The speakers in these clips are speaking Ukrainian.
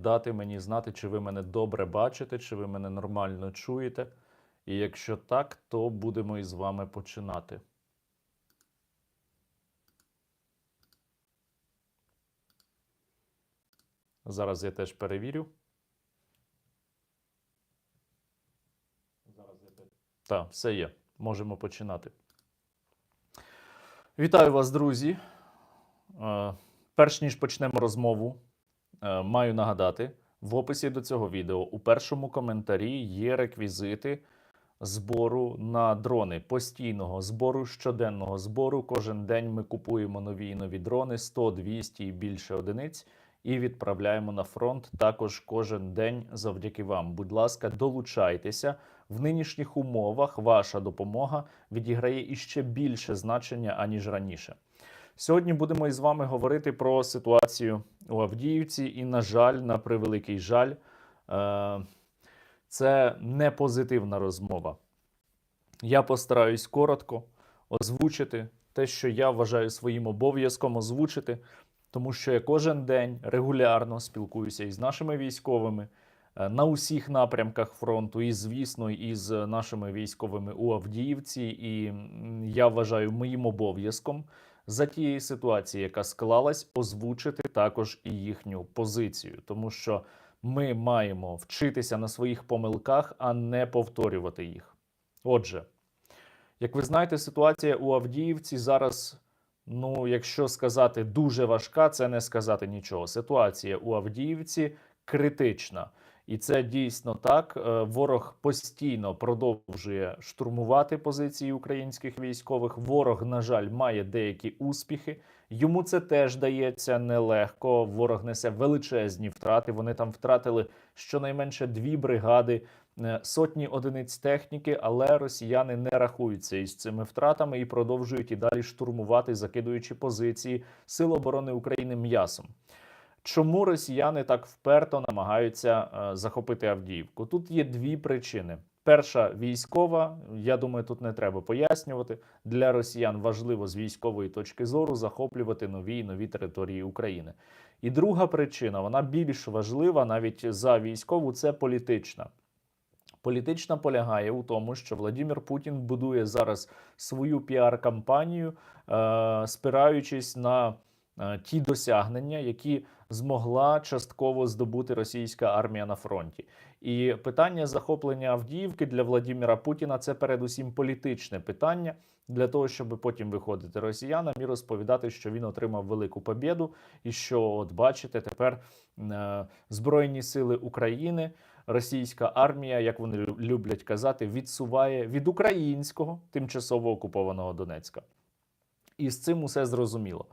дати мені знати, чи ви мене добре бачите, чи ви мене нормально чуєте. І якщо так, то будемо із вами починати. Зараз я теж перевірю. Зараз я теж. Так, все є. Можемо починати. Вітаю вас, друзі. Е, Перш ніж почнемо розмову, маю нагадати: в описі до цього відео у першому коментарі є реквізити збору на дрони постійного збору, щоденного збору. Кожен день ми купуємо нові і нові дрони 100, 200 і більше одиниць. І відправляємо на фронт також кожен день завдяки вам. Будь ласка, долучайтеся в нинішніх умовах. Ваша допомога відіграє іще більше значення аніж раніше. Сьогодні будемо із вами говорити про ситуацію у Авдіївці, і, на жаль, на превеликий жаль, е, це не позитивна розмова. Я постараюсь коротко озвучити те, що я вважаю своїм обов'язком озвучити, тому що я кожен день регулярно спілкуюся із нашими військовими е, на усіх напрямках фронту, і, звісно, із нашими військовими у Авдіївці. І я вважаю моїм обов'язком за тієї ситуації, яка склалась, озвучити також і їхню позицію, тому що ми маємо вчитися на своїх помилках, а не повторювати їх. Отже, як ви знаєте, ситуація у Авдіївці зараз, ну, якщо сказати дуже важка, це не сказати нічого. Ситуація у Авдіївці критична. І це дійсно так. Е, Ворог постійно продовжує штурмувати позиції українських військових. Ворог, на жаль, має деякі успіхи. Йому це теж дається нелегко. Ворог несе величезні втрати. Вони там втратили щонайменше дві бригади, е, сотні одиниць техніки, але росіяни не рахуються із цими втратами і продовжують і далі штурмувати, закидуючи позиції Сил оборони України м'ясом. Чому росіяни так вперто намагаються е, захопити Авдіївку? Тут є дві причини. Перша військова, я думаю, тут не треба пояснювати. Для росіян важливо з військової точки зору захоплювати нові і нові території України. І друга причина, вона більш важлива навіть за військову, це політична. Політична полягає у тому, що Владимир Путін будує зараз свою піар-кампанію, е, спираючись на ті досягнення, які змогла частково здобути російська армія на фронті. І питання захоплення Авдіївки для Владимира Путіна це передусім політичне питання для того, щоб потім виходити росіянам і розповідати, що він отримав велику побєду, і що, от бачите, тепер е, Збройні сили України. Російська армія, як вони люблять казати, відсуває від українського тимчасово окупованого Донецька. І з цим усе зрозуміло.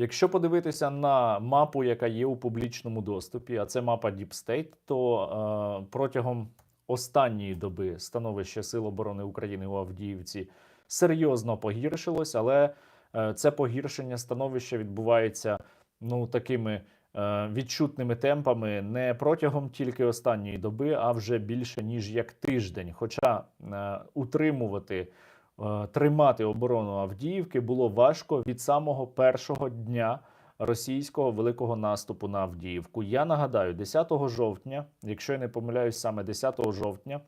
Якщо подивитися на мапу, яка є у публічному доступі, а це мапа Deep State, то е, протягом останньої доби становище Сил оборони України у Авдіївці серйозно погіршилось, але е, це погіршення становища відбувається ну такими е, відчутними темпами не протягом тільки останньої доби, а вже більше ніж як тиждень. Хоча е, утримувати тримати оборону Авдіївки було важко від самого першого дня російського великого наступу на Авдіївку. Я нагадаю, 10 жовтня, якщо я не помиляюсь, саме 10 жовтня.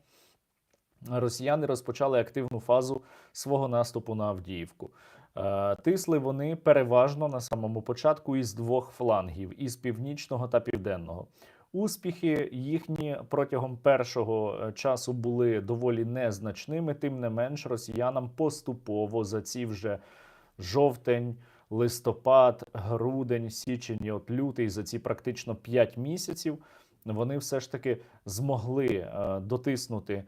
Росіяни розпочали активну фазу свого наступу на Авдіївку. Е, Тисли вони переважно на самому початку із двох флангів: із північного та південного. Успіхи їхні протягом першого е, часу були доволі незначними. Тим не менш, росіянам поступово за ці вже жовтень, листопад, грудень, січень і от лютий за ці практично 5 місяців. Вони все ж таки змогли е, дотиснути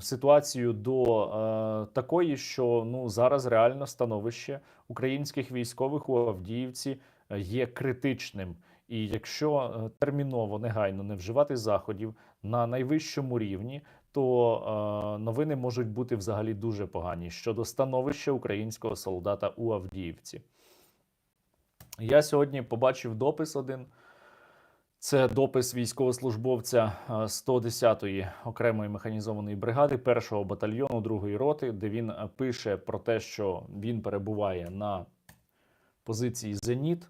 ситуацію до е, такої, що ну зараз реально становище українських військових у Авдіївці є критичним. І якщо е, терміново негайно не вживати заходів на найвищому рівні, то е, новини можуть бути взагалі дуже погані щодо становища українського солдата у Авдіївці. Я сьогодні побачив допис один. Це допис військовослужбовця е, 110-ї окремої механізованої бригади, першого батальйону другої роти, де він е, пише про те, що він перебуває на позиції Зеніт.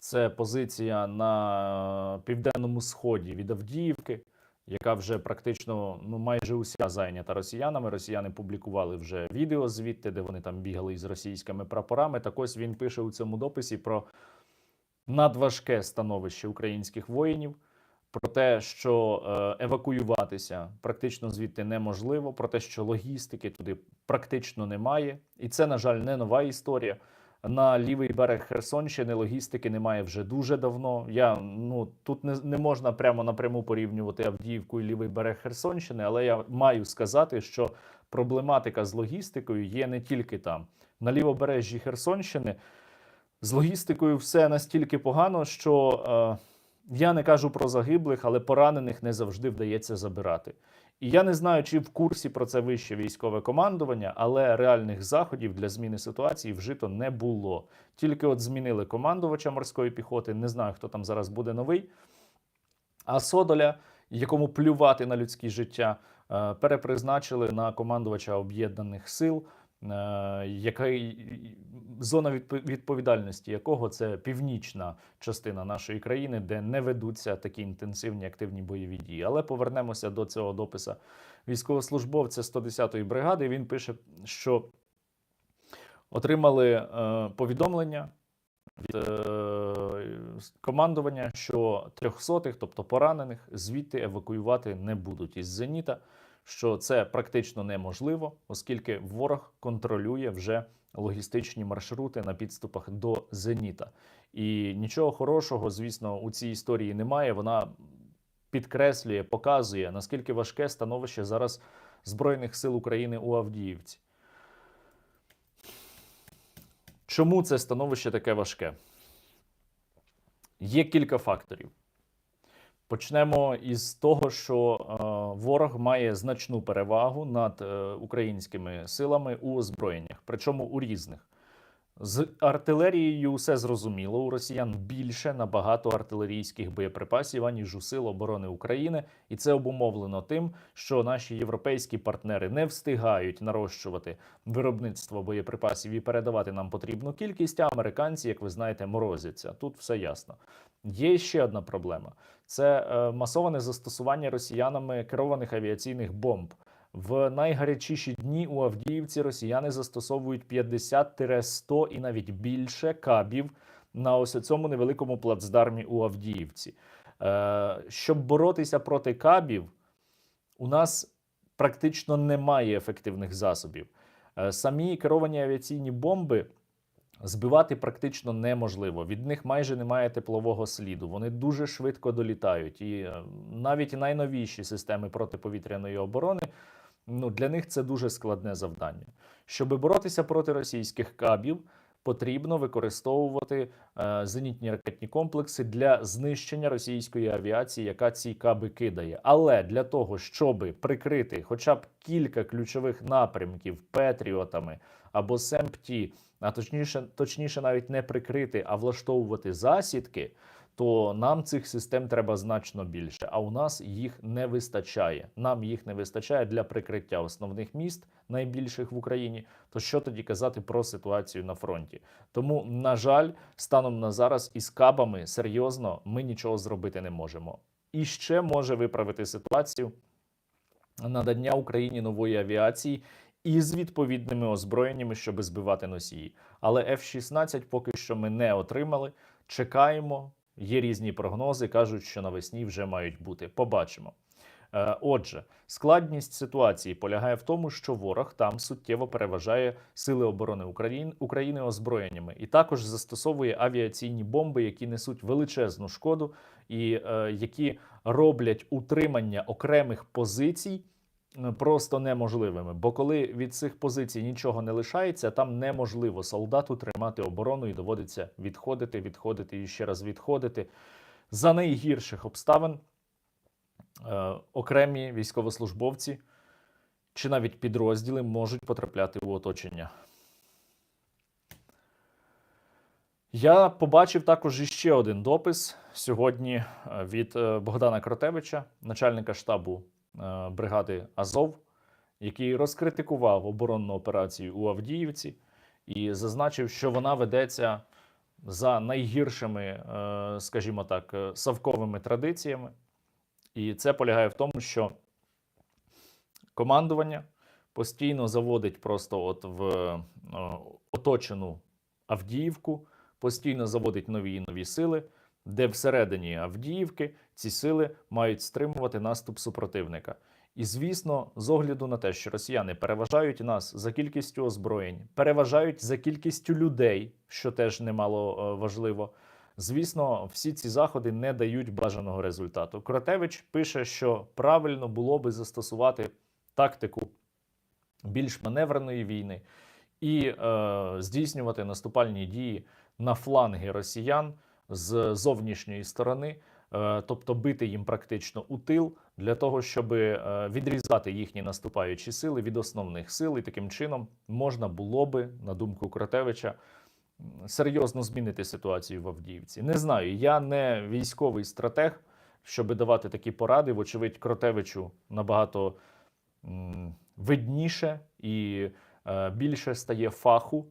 Це позиція на південному сході від Авдіївки, яка вже практично ну майже уся зайнята росіянами. Росіяни публікували вже відео звідти, де вони там бігали із російськими прапорами. Так ось він пише у цьому дописі про надважке становище українських воїнів. Про те, що е, евакуюватися практично звідти неможливо, про те, що логістики туди практично немає, і це, на жаль, не нова історія. На лівий берег Херсонщини логістики немає вже дуже давно. Я ну тут не, не можна прямо напряму порівнювати Авдіївку і лівий берег Херсонщини, але я маю сказати, що проблематика з логістикою є не тільки там. На лівобережжі Херсонщини з логістикою все настільки погано, що е, я не кажу про загиблих, але поранених не завжди вдається забирати. І я не знаю, чи в курсі про це вище військове командування, але реальних заходів для зміни ситуації вжито не було. Тільки от змінили командувача морської піхоти. Не знаю, хто там зараз буде новий. А Содоля, якому плювати на людське життя, е, перепризначили на командувача об'єднаних сил, е, який зона відпо- відповідальності якого це північна частина нашої країни, де не ведуться такі інтенсивні активні бойові дії. Але повернемося до цього дописа військовослужбовця 110-ї бригади. Він пише, що отримали е, повідомлення від е, командування, що трьохсотих, тобто поранених, звідти евакуювати не будуть із Зеніта, що це практично неможливо, оскільки ворог контролює вже логістичні маршрути на підступах до Зеніта. І нічого хорошого, звісно, у цій історії немає. Вона підкреслює, показує, наскільки важке становище зараз Збройних сил України у Авдіївці. Чому це становище таке важке? Є кілька факторів. Почнемо із того, що е, ворог має значну перевагу над е, українськими силами у озброєннях, причому у різних. З артилерією все зрозуміло. У росіян більше набагато артилерійських боєприпасів, аніж у сил оборони України, і це обумовлено тим, що наші європейські партнери не встигають нарощувати виробництво боєприпасів і передавати нам потрібну кількість. А американці, як ви знаєте, морозяться. Тут все ясно. Є ще одна проблема: це е, масоване застосування росіянами керованих авіаційних бомб. В найгарячіші дні у Авдіївці росіяни застосовують 50-100 і навіть більше кабів на ось цьому невеликому плацдармі у Авдіївці. Е, щоб боротися проти кабів, у нас практично немає ефективних засобів. Е, самі керовані авіаційні бомби збивати практично неможливо. Від них майже немає теплового сліду. Вони дуже швидко долітають. І е, навіть найновіші системи протиповітряної оборони ну, для них це дуже складне завдання. Щоб боротися проти російських кабів, потрібно використовувати е, зенітні ракетні комплекси для знищення російської авіації, яка ці каби кидає. Але для того, щоб прикрити хоча б кілька ключових напрямків петріотами або СЕМПТі, а точніше, точніше, навіть не прикрити, а влаштовувати засідки. То нам цих систем треба значно більше, а у нас їх не вистачає. Нам їх не вистачає для прикриття основних міст, найбільших в Україні. То що тоді казати про ситуацію на фронті? Тому, на жаль, станом на зараз із кабами серйозно ми нічого зробити не можемо. І ще може виправити ситуацію надання Україні нової авіації із відповідними озброєннями, щоб збивати носії. Але F-16 поки що ми не отримали. Чекаємо. Є різні прогнози, кажуть, що навесні вже мають бути. Побачимо. Е, Отже, складність ситуації полягає в тому, що ворог там суттєво переважає сили оборони України, озброєннями і також застосовує авіаційні бомби, які несуть величезну шкоду і е, які роблять утримання окремих позицій просто неможливими. Бо коли від цих позицій нічого не лишається, там неможливо солдату тримати оборону і доводиться відходити, відходити і ще раз відходити. За найгірших обставин е, окремі військовослужбовці чи навіть підрозділи можуть потрапляти у оточення. Я побачив також іще один допис сьогодні е, від е, Богдана Кротевича, начальника штабу бригади Азов, який розкритикував оборонну операцію у Авдіївці і зазначив, що вона ведеться за найгіршими, е, скажімо так, е, совковими традиціями. І це полягає в тому, що командування постійно заводить просто от в е, оточену Авдіївку, постійно заводить нові і нові сили, де всередині Авдіївки ці сили мають стримувати наступ супротивника. І звісно, з огляду на те, що росіяни переважають нас за кількістю озброєнь, переважають за кількістю людей, що теж немало е, важливо. Звісно, всі ці заходи не дають бажаного результату. Кротевич пише, що правильно було би застосувати тактику більш маневреної війни і е, здійснювати наступальні дії на фланги росіян з зовнішньої сторони, тобто бити їм практично у тил для того, щоб е, відрізати їхні наступаючі сили від основних сил, і таким чином можна було би, на думку Кротевича, серйозно змінити ситуацію в Авдіївці. Не знаю, я не військовий стратег, щоб давати такі поради. Вочевидь, Кротевичу набагато видніше і е, більше стає фаху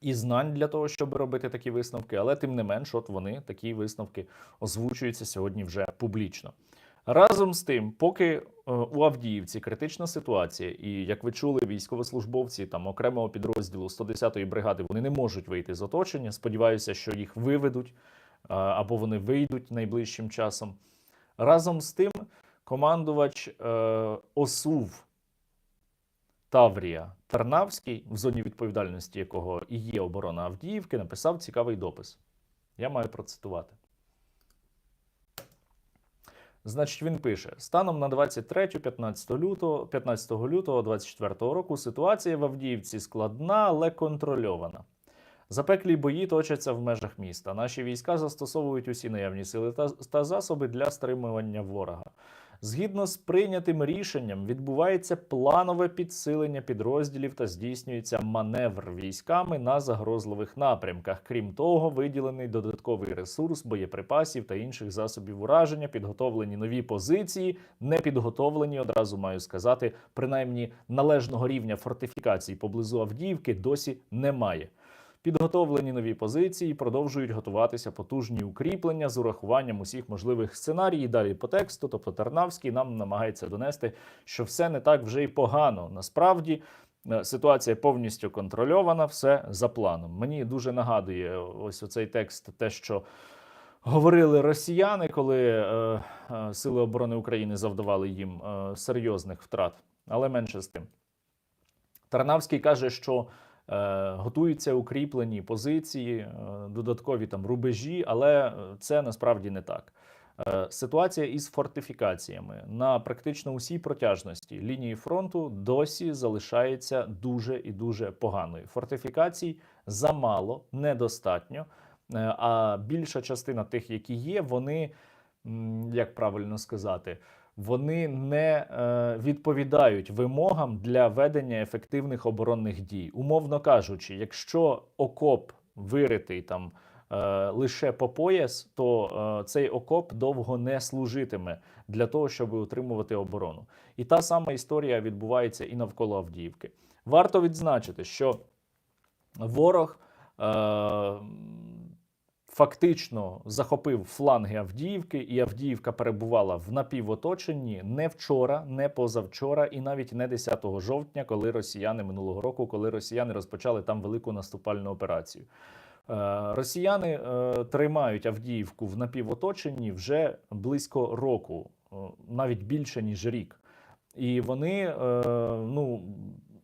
і знань для того, щоб робити такі висновки, але тим не менш, от вони такі висновки озвучуються сьогодні вже публічно. Разом з тим, поки е, у Авдіївці критична ситуація, і як ви чули, військовослужбовці там окремого підрозділу 110-ї бригади вони не можуть вийти з оточення. Сподіваюся, що їх виведуть е, або вони вийдуть найближчим часом. Разом з тим, командувач е, ОСУВ Таврія Тарнавський, в зоні відповідальності якого і є оборона Авдіївки, написав цікавий допис. Я маю процитувати. Значить, він пише: станом на 23-15 лютого, 15 лютого 24 року ситуація в Авдіївці складна, але контрольована. Запеклі бої точаться в межах міста. Наші війська застосовують усі наявні сили та, та засоби для стримування ворога. Згідно з прийнятим рішенням, відбувається планове підсилення підрозділів та здійснюється маневр військами на загрозливих напрямках. Крім того, виділений додатковий ресурс боєприпасів та інших засобів ураження, підготовлені нові позиції, не підготовлені, одразу маю сказати, принаймні належного рівня фортифікацій поблизу Авдіївки досі немає. Підготовлені нові позиції, продовжують готуватися потужні укріплення з урахуванням усіх можливих сценаріїв. Далі по тексту, тобто Тарнавський нам намагається донести, що все не так вже й погано. Насправді е, ситуація повністю контрольована, все за планом. Мені дуже нагадує ось оцей текст, те, що. Говорили росіяни, коли е, е, Сили оборони України завдавали їм е, серйозних втрат, але менше з тим. Тарнавський каже, що готуються укріплені позиції, е, додаткові там рубежі, але е, це насправді не так. Е, Ситуація із фортифікаціями на практично усій протяжності лінії фронту досі залишається дуже і дуже поганою. Фортифікацій замало, недостатньо. Е, А більша частина тих, які є, вони як правильно сказати, вони не е, відповідають вимогам для ведення ефективних оборонних дій. Умовно кажучи, якщо окоп виритий там е, лише по пояс, то е, цей окоп довго не служитиме для того, щоб утримувати оборону. І та сама історія відбувається і навколо Авдіївки. Варто відзначити, що ворог. Е, Фактично захопив фланги Авдіївки, і Авдіївка перебувала в напівоточенні не вчора, не позавчора, і навіть не 10 жовтня, коли росіяни минулого року, коли росіяни розпочали там велику наступальну операцію. Е, Росіяни е, тримають Авдіївку в напівоточенні вже близько року, е, навіть більше ніж рік. І вони ну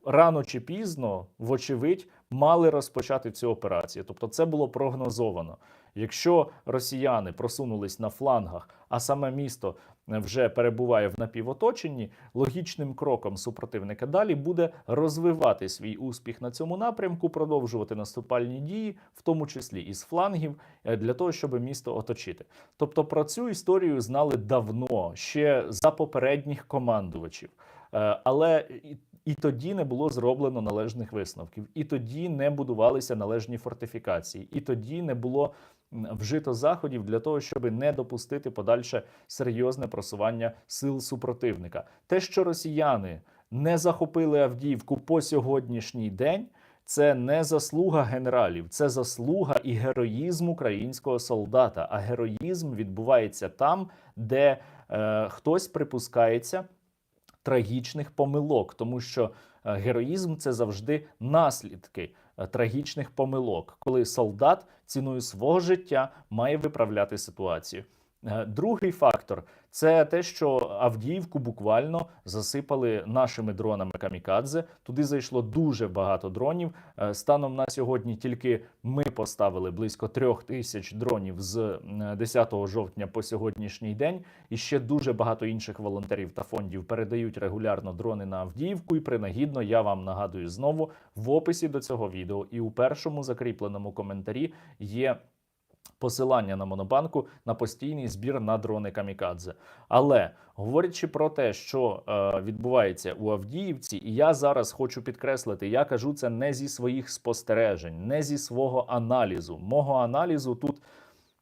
рано чи пізно, вочевидь, мали розпочати цю операцію. Тобто, це було прогнозовано. Якщо росіяни просунулись на флангах, а саме місто вже перебуває в напівоточенні, логічним кроком супротивника далі буде розвивати свій успіх на цьому напрямку, продовжувати наступальні дії, в тому числі із флангів, е, для того, щоб місто оточити. Тобто про цю історію знали давно, ще за попередніх командувачів. Е, Але і- тоді не було зроблено належних висновків, і тоді не будувалися належні фортифікації, і тоді не було вжито заходів для того, щоб не допустити подальше серйозне просування сил супротивника. Те, що росіяни не захопили Авдіївку по сьогоднішній день. це не заслуга генералів, це заслуга і героїзм українського солдата. А героїзм відбувається там, де е, хтось припускається трагічних помилок, тому що е, героїзм це завжди наслідки трагічних помилок, коли солдат ціною свого життя має виправляти ситуацію. Е, Другий фактор це те, що Авдіївку буквально засипали нашими дронами камікадзе. Туди зайшло дуже багато дронів. Е, Станом на сьогодні тільки ми поставили близько трьох тисяч дронів з 10 жовтня по сьогоднішній день. І ще дуже багато інших волонтерів та фондів передають регулярно дрони на Авдіївку. І принагідно я вам нагадую знову в описі до цього відео і у першому закріпленому коментарі є посилання на монобанку на постійний збір на дрони камікадзе. Але говорячи про те, що е, відбувається у Авдіївці, і я зараз хочу підкреслити, я кажу це не зі своїх спостережень, не зі свого аналізу. Мого аналізу тут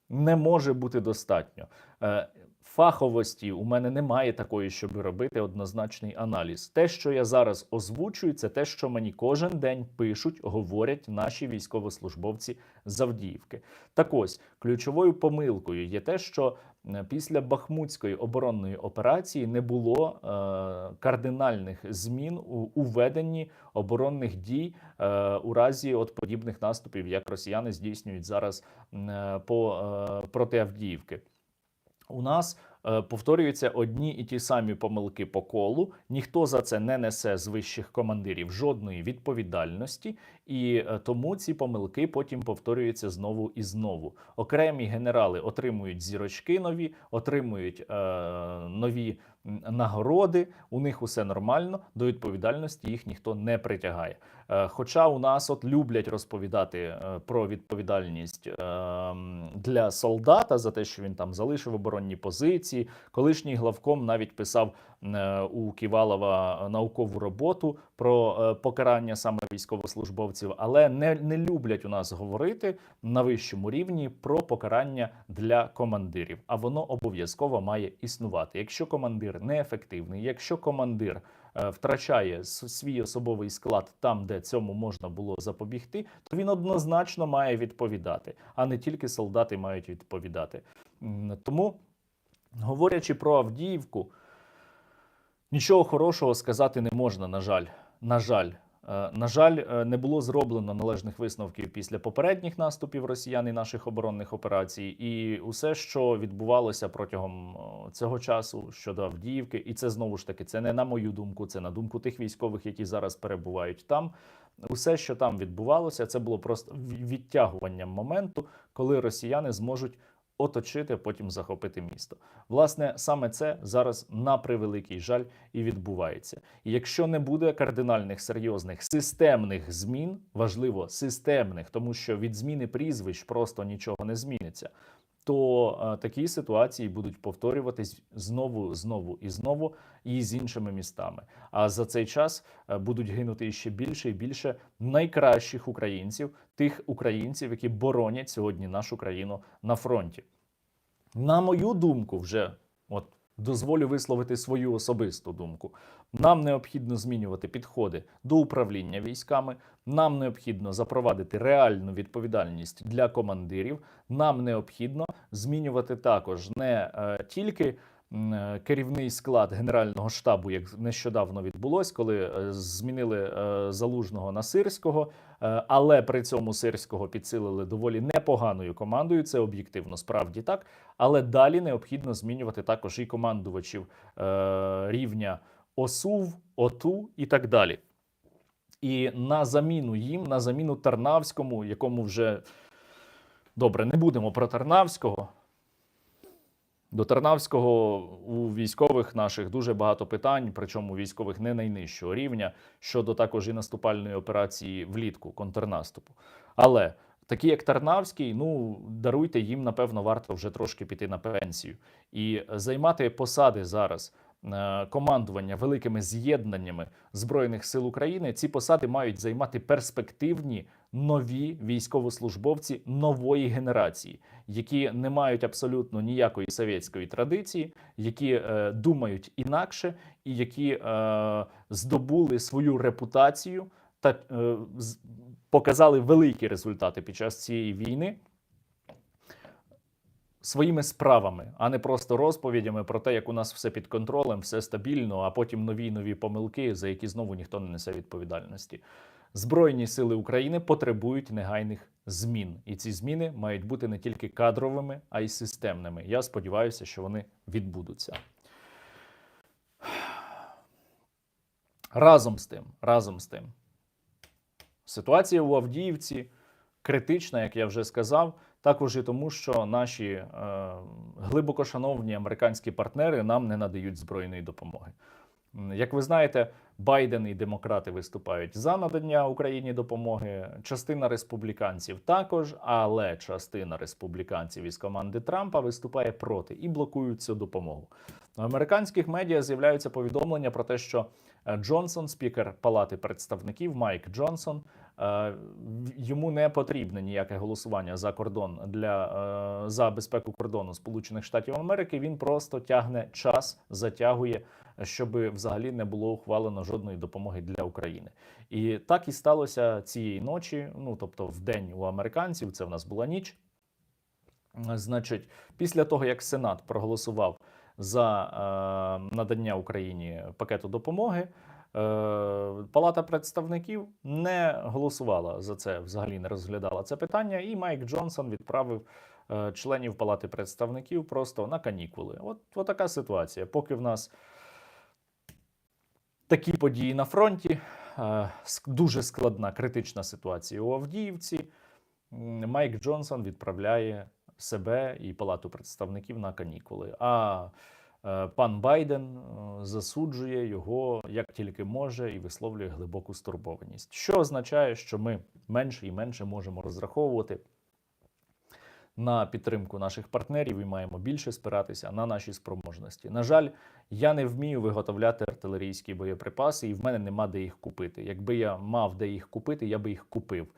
не може бути достатньо. Е, Фаховості у мене немає такої, щоб робити однозначний аналіз. Те, що я зараз озвучую, це те, що мені кожен день пишуть, говорять наші військовослужбовці з Авдіївки. Так ось ключовою помилкою є те, що е, після Бахмутської оборонної операції не було е, кардинальних змін у, у веденні оборонних дій е, у разі от подібних наступів, як росіяни здійснюють зараз е, по е, проти Авдіївки. У нас е, повторюються одні і ті самі помилки по колу. Ніхто за це не несе з вищих командирів жодної відповідальності, і е, тому ці помилки потім повторюються знову і знову. Окремі генерали отримують зірочки нові, отримують е, нові нагороди. У них усе нормально. До відповідальності їх ніхто не притягає. Е, Хоча у нас от люблять розповідати е, про відповідальність е, для солдата за те, що він там залишив оборонні позиції. Колишній главком навіть писав е, у Ківалова наукову роботу про е, покарання саме військовослужбовців, але не, не люблять у нас говорити на вищому рівні про покарання для командирів. А воно обов'язково має існувати. Якщо командир неефективний, якщо командир е, втрачає свій особовий склад там, де цьому можна було запобігти, то він однозначно має відповідати, а не тільки солдати мають відповідати. Тому, говорячи про Авдіївку, нічого хорошого сказати не можна, на жаль. На жаль. Е, На жаль, е, не було зроблено належних висновків після попередніх наступів росіян і наших оборонних операцій, і усе, що відбувалося протягом цього часу щодо Авдіївки, і це знову ж таки це не на мою думку, це на думку тих військових, які зараз перебувають там. Усе, що там відбувалося, це було просто відтягуванням моменту, коли росіяни зможуть оточити, потім захопити місто. Власне, саме це зараз на превеликий жаль і відбувається. І якщо не буде кардинальних серйозних системних змін, важливо системних, тому що від зміни прізвищ просто нічого не зміниться. То е, такі ситуації будуть повторюватись знову, знову і знову, і з іншими містами. А за цей час е, будуть гинути ще більше і більше найкращих українців, тих українців, які боронять сьогодні нашу країну на фронті. На мою думку, вже от дозволю висловити свою особисту думку. Нам необхідно змінювати підходи до управління військами. Нам необхідно запровадити реальну відповідальність для командирів. Нам необхідно змінювати також не е, тільки керівний склад Генерального штабу, як нещодавно відбулось, коли е, змінили е, залужного на сирського. Е, Але при цьому сирського підсилили доволі непоганою командою. Це об'єктивно справді так. Але далі необхідно змінювати також і командувачів е, рівня ОСУВ, ОТУ і так далі. І на заміну їм, на заміну Тарнавському, якому вже добре, не будемо про Тарнавського. До Тарнавського у військових наших дуже багато питань, причому військових не найнижчого рівня щодо також і наступальної операції влітку контрнаступу. Але такі, як Тарнавський, ну даруйте їм, напевно, варто вже трошки піти на пенсію і займати посади зараз. Е, Командування великими з'єднаннями збройних сил України. Ці посади мають займати перспективні нові військовослужбовці нової генерації, які не мають абсолютно ніякої совєтської традиції, які е, думають інакше, і які е, здобули свою репутацію та е, показали великі результати під час цієї війни своїми справами, а не просто розповідями про те, як у нас все під контролем, все стабільно, а потім нові нові помилки, за які знову ніхто не несе відповідальності. Збройні сили України потребують негайних змін, і ці зміни мають бути не тільки кадровими, а й системними. Я сподіваюся, що вони відбудуться. Разом з тим, разом з тим, ситуація у Авдіївці критична, як я вже сказав, також і тому, що наші е, глибокошановні американські партнери нам не надають збройної допомоги. Як ви знаєте, Байден і демократи виступають за надання Україні допомоги. Частина республіканців також, але частина республіканців із команди Трампа виступає проти і блокують цю допомогу. В американських медіа з'являються повідомлення про те, що Джонсон, спікер Палати представників Майк Джонсон, е, йому не потрібне ніяке голосування за кордон для е, за безпеку кордону Сполучених Штатів Америки. Він просто тягне час, затягує, щоб взагалі не було ухвалено жодної допомоги для України. І так і сталося цієї ночі. Ну тобто, в день у американців це в нас була ніч. Е, Значить, після того як Сенат проголосував за е, надання Україні пакету допомоги, е, Палата представників не голосувала за це, взагалі не розглядала це питання, і Майк Джонсон відправив е, членів Палати представників просто на канікули. От, от така ситуація. Поки в нас такі події на фронті, дуже складна критична ситуація у Авдіївці. Майк Джонсон відправляє себе і Палату представників на канікули. А е, пан Байден е, засуджує його як тільки може і висловлює глибоку стурбованість, що означає, що ми менше і менше можемо розраховувати на підтримку наших партнерів і маємо більше спиратися на наші спроможності. На жаль, я не вмію виготовляти артилерійські боєприпаси, і в мене нема де їх купити. Якби я мав де їх купити, я би їх купив.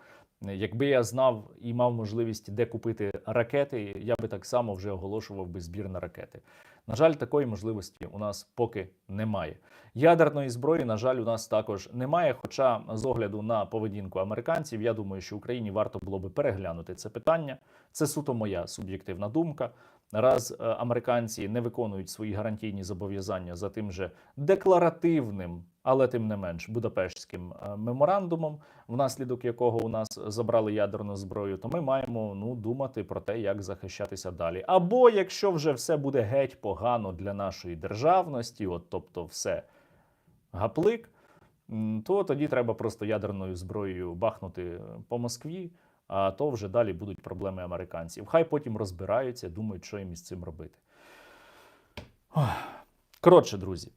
Якби я знав і мав можливість де купити ракети, я би так само вже оголошував би збір на ракети. На жаль, такої можливості у нас поки немає. Ядерної зброї, на жаль, у нас також немає. Хоча, з огляду на поведінку американців, я думаю, що Україні варто було би переглянути це питання. Це суто моя суб'єктивна думка. Раз е, американці не виконують свої гарантійні зобов'язання за тим же декларативним, але тим не менш Будапештським е, меморандумом, внаслідок якого у нас забрали ядерну зброю, то ми маємо ну думати про те, як захищатися далі. Або якщо вже все буде геть погано для нашої державності, от тобто все гаплик, то тоді треба просто ядерною зброєю бахнути по Москві. А то вже далі будуть проблеми американців. Хай потім розбираються, думають, що їм із цим робити. Коротше, друзі,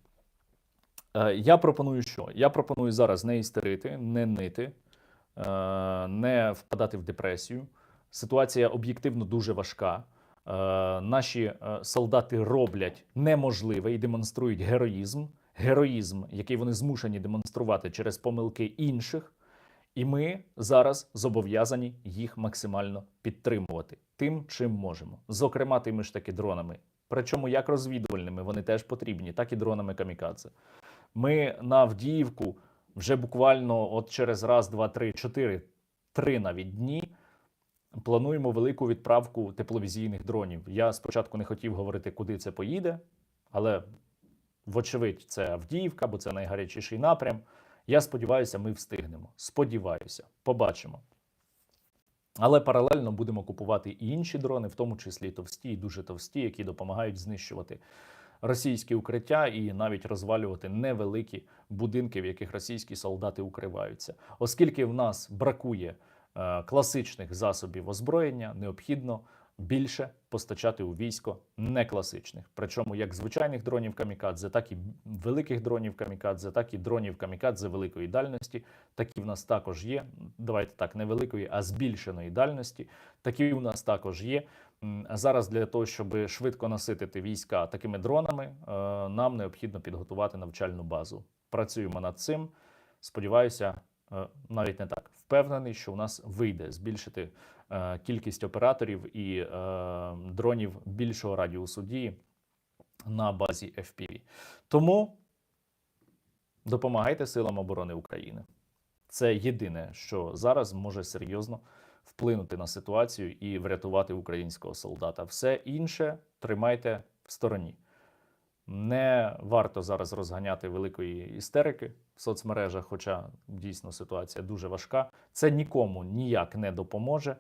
е, я пропоную що? Я пропоную зараз не істерити, не нити, е, не впадати в депресію. Ситуація об'єктивно дуже важка. Е, Наші солдати роблять неможливе і демонструють героїзм. Героїзм, який вони змушені демонструвати через помилки інших. І ми зараз зобов'язані їх максимально підтримувати тим, чим можемо. Зокрема, тими ж таки дронами. Причому як розвідувальними вони теж потрібні, так і дронами камікадзе. Ми на Авдіївку вже буквально от через раз, два, три, чотири, три навіть дні плануємо велику відправку тепловізійних дронів. Я спочатку не хотів говорити, куди це поїде, але вочевидь, це Авдіївка, бо це найгарячіший напрям. Я сподіваюся, ми встигнемо. Сподіваюся, побачимо. Але паралельно будемо купувати і інші дрони, в тому числі товсті, дуже товсті, які допомагають знищувати російські укриття і навіть розвалювати невеликі будинки, в яких російські солдати укриваються. Оскільки в нас бракує е, класичних засобів озброєння, необхідно більше постачати у військо некласичних. Причому як звичайних дронів камікадзе, так і великих дронів камікадзе, так і дронів камікадзе великої дальності. Такі в нас також є. Давайте так, не великої, а збільшеної дальності. Такі у нас також є. Зараз для того, щоб швидко наситити війська такими дронами, е, нам необхідно підготувати навчальну базу. Працюємо над цим. Сподіваюся, е, навіть не так впевнений, що у нас вийде збільшити кількість операторів і е, дронів більшого радіусу дії на базі FPV. Тому допомагайте силам оборони України. Це єдине, що зараз може серйозно вплинути на ситуацію і врятувати українського солдата. Все інше тримайте в стороні. Не варто зараз розганяти великої істерики в соцмережах, хоча дійсно ситуація дуже важка. Це нікому ніяк не допоможе.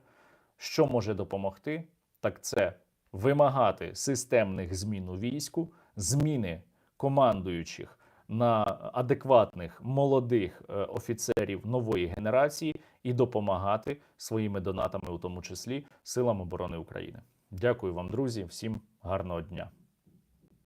Що може допомогти? Так це вимагати системних змін у війську, зміни командуючих на адекватних молодих е, офіцерів нової генерації і допомагати своїми донатами, у тому числі силам оборони України. Дякую вам, друзі. Всім гарного дня.